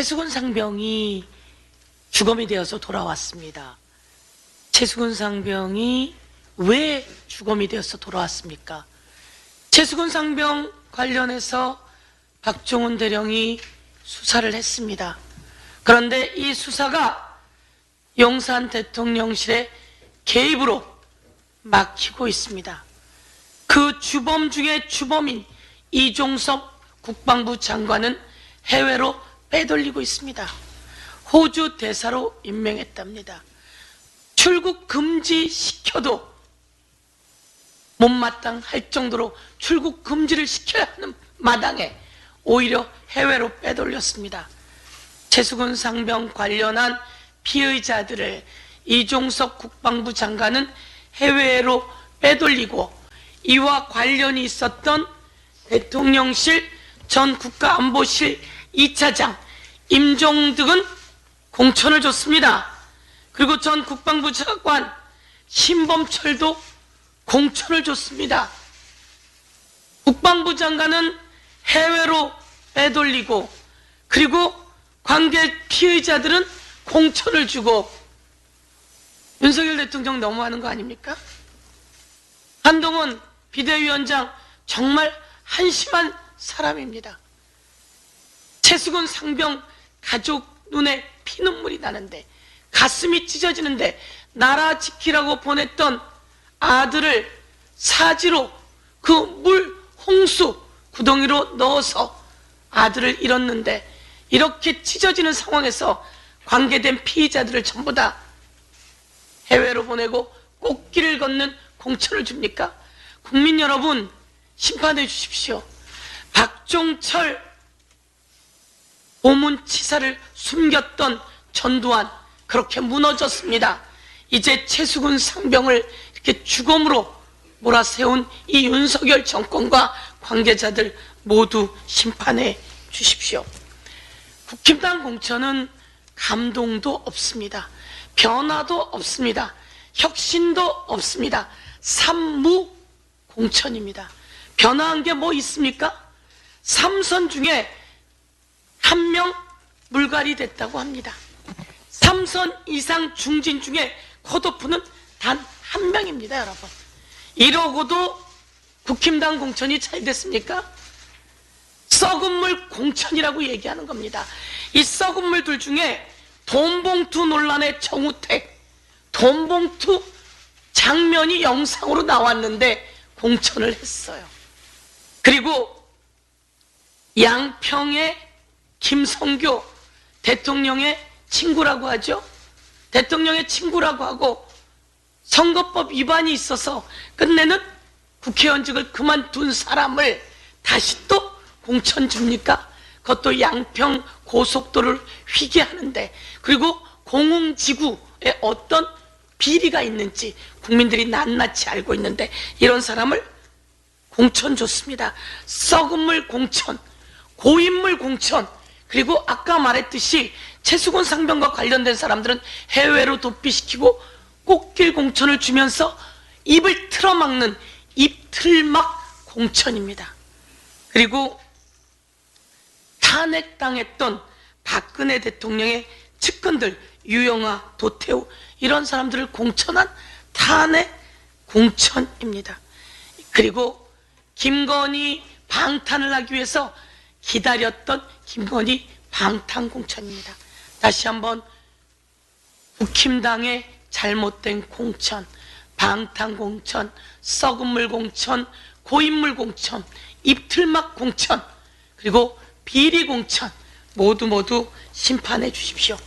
최수근 상병이 주검이 되어서 돌아왔습니다. 최수근 상병이 왜 주검이 되어서 돌아왔습니까? 최수근 상병 관련해서 박종훈 대령이 수사를 했습니다. 그런데 이 수사가 용산 대통령실의 개입으로 막히고 있습니다. 그 주범 중에 주범인 이종섭 국방부 장관은 해외로 빼돌리고 있습니다. 호주 대사로 임명했답니다. 출국 금지시켜도 못마땅할 정도로 출국 금지를 시켜야 하는 마당에 오히려 해외로 빼돌렸습니다. 최수근 상병 관련한 피의자들을 이종석 국방부 장관은 해외로 빼돌리고 이와 관련이 있었던 대통령실 전 국가안보실 2차장 임종득은 공천을 줬습니다. 그리고 전 국방부 차관 신범철도 공천을 줬습니다. 국방부 장관은 해외로 빼돌리고 그리고 관계 피의자들은 공천을 주고 윤석열 대통령 너무하는 거 아닙니까? 한동훈 비대위원장 정말 한심한 사람입니다. 최수근 상병 가족 눈에 피눈물이 나는데 가슴이 찢어지는데 나라 지키라고 보냈던 아들을 사지로 그 물 홍수 구덩이로 넣어서 아들을 잃었는데 이렇게 찢어지는 상황에서 관계된 피의자들을 전부 다 해외로 보내고 꽃길을 걷는 공천을 줍니까? 국민 여러분 심판해 주십시오. 박종철 오문치사를 숨겼던 전두환 그렇게 무너졌습니다. 이제 최수근 상병을 이렇게 주검으로 몰아세운 이 윤석열 정권과 관계자들 모두 심판해 주십시오. 국힘당 공천은 감동도 없습니다. 변화도 없습니다. 혁신도 없습니다. 삼무 공천입니다. 변화한 게 뭐 있습니까? 삼선 중에 한 명 물갈이 됐다고 합니다. 삼선 이상 중진 중에 컷오프는 단 한 명입니다, 여러분. 이러고도 국힘당 공천이 잘 됐습니까? 썩은 물 공천이라고 얘기하는 겁니다. 이 썩은 물들 중에 돈봉투 논란의 정우택, 돈봉투 장면이 영상으로 나왔는데 공천을 했어요. 그리고 양평의 김성교 대통령의 친구라고 하죠. 대통령의 친구라고 하고 선거법 위반이 있어서 끝내는 국회의원직을 그만둔 사람을 다시 또 공천 줍니까? 그것도 양평 고속도로를 휘게하는데 그리고 공흥지구에 어떤 비리가 있는지 국민들이 낱낱이 알고 있는데 이런 사람을 공천 줬습니다. 썩은 물 공천, 고인물 공천, 그리고 아까 말했듯이 최수곤 상병과 관련된 사람들은 해외로 도피시키고 꽃길 공천을 주면서 입을 틀어막는 입틀막 공천입니다. 그리고 탄핵당했던 박근혜 대통령의 측근들 유영아, 도태우 이런 사람들을 공천한 탄핵 공천입니다. 그리고 김건희 방탄을 하기 위해서 기다렸던 김건희 방탄 공천입니다. 다시 한번 국힘당의 잘못된 공천, 방탄 공천, 썩은 물 공천, 고인물 공천, 입틀막 공천, 그리고 비리 공천 모두 모두 심판해 주십시오.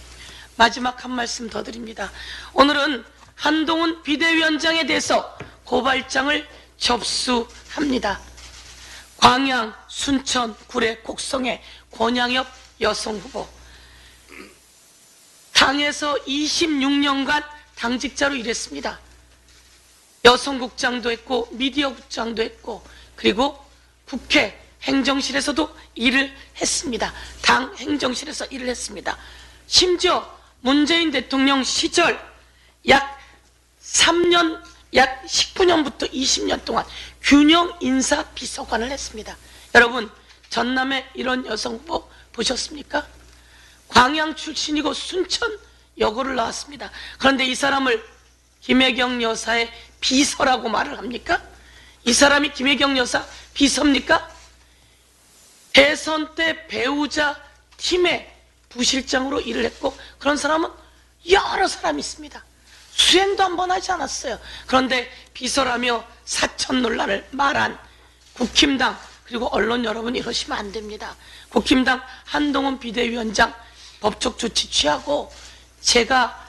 마지막 한 말씀 더 드립니다. 오늘은 한동훈 비대위원장에 대해서 고발장을 접수합니다. 광양, 순천, 구례, 곡성의 권양엽 여성 후보. 당에서 26년간 당직자로 일했습니다. 여성국장도 했고 미디어 국장도 했고 그리고 국회 행정실에서도 일을 했습니다. 당 행정실에서 일을 했습니다. 심지어 문재인 대통령 시절 약 3년, 약 19년부터 20년 동안 균형 인사 비서관을 했습니다. 여러분, 전남에 이런 여성 후보 보셨습니까? 광양 출신이고 순천 여고를 나왔습니다. 그런데 이 사람을 김혜경 여사의 비서라고 말을 합니까? 이 사람이 김혜경 여사 비서입니까? 대선 때 배우자 팀의 부실장으로 일을 했고 그런 사람은 여러 사람이 있습니다. 수행도 한 번 하지 않았어요. 그런데 비서라며 사천 논란을 말한 국힘당 그리고 언론 여러분 이러시면 안 됩니다. 국힘당 한동훈 비대위원장 법적 조치 취하고 제가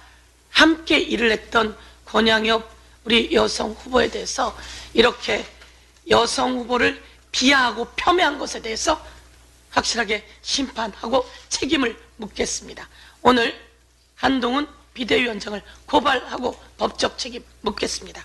함께 일을 했던 권양엽 우리 여성 후보에 대해서 이렇게 여성 후보를 비하하고 폄훼한 것에 대해서 확실하게 심판하고 책임을 묻겠습니다. 오늘 한동훈 비대위원장을 고발하고 법적 책임 묻겠습니다.